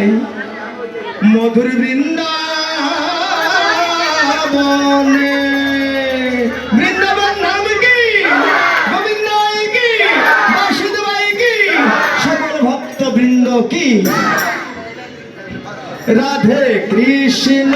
যায় মধুর বৃন্দাবনে। বৃন্দাবন নাম কি? গোবিন্দ কি? বাসুদেবাই কি? সকল ভক্ত বৃন্দ কি? রাধে কৃষ্ণ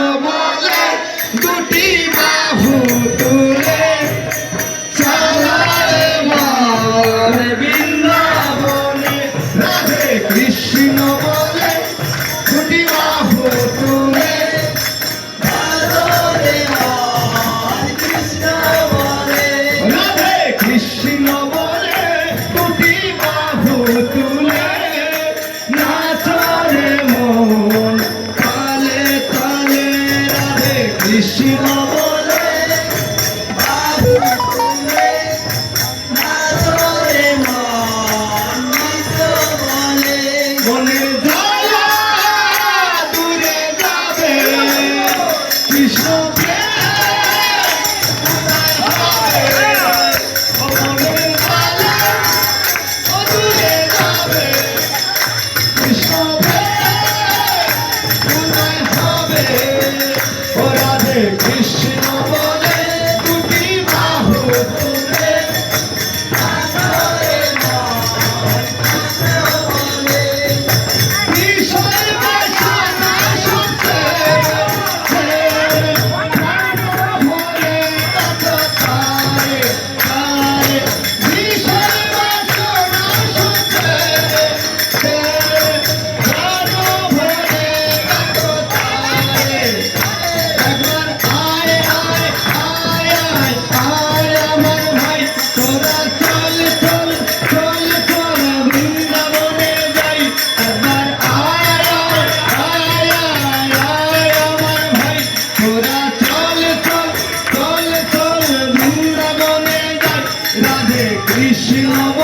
Estilo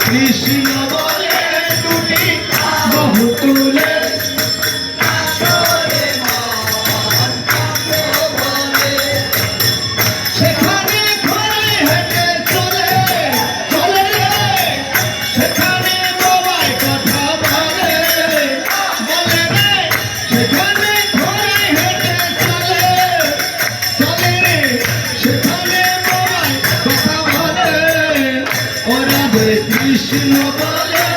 Krishna বিষ্ণু বলে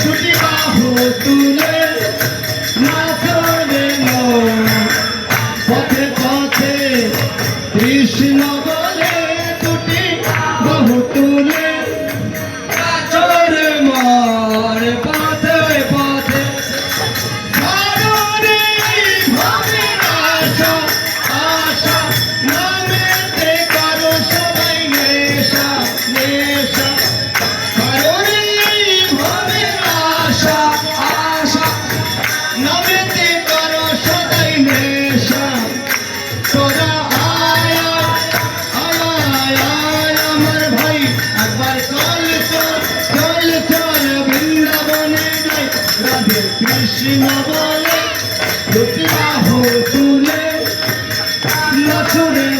ছুটি তুলে না চড়বে পথে পথে কৃষ্ণ বলে বলে লুচিয়া হো তুলে নচুরে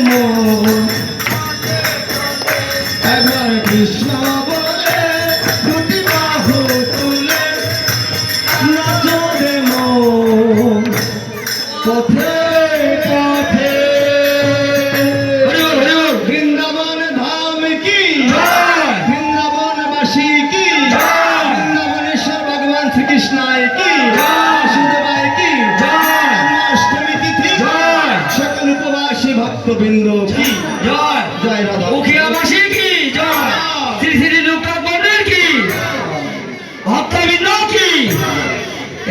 কি?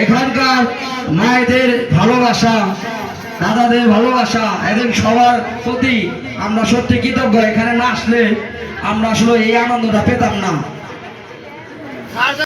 এখানকার মায়েদের ভালোবাসা দাদাদের ভালোবাসা এদের সবার প্রতি আমরা সত্যি কৃতজ্ঞ। এখানে না আসলে আমরা আসলে এই আনন্দটা পেতাম না।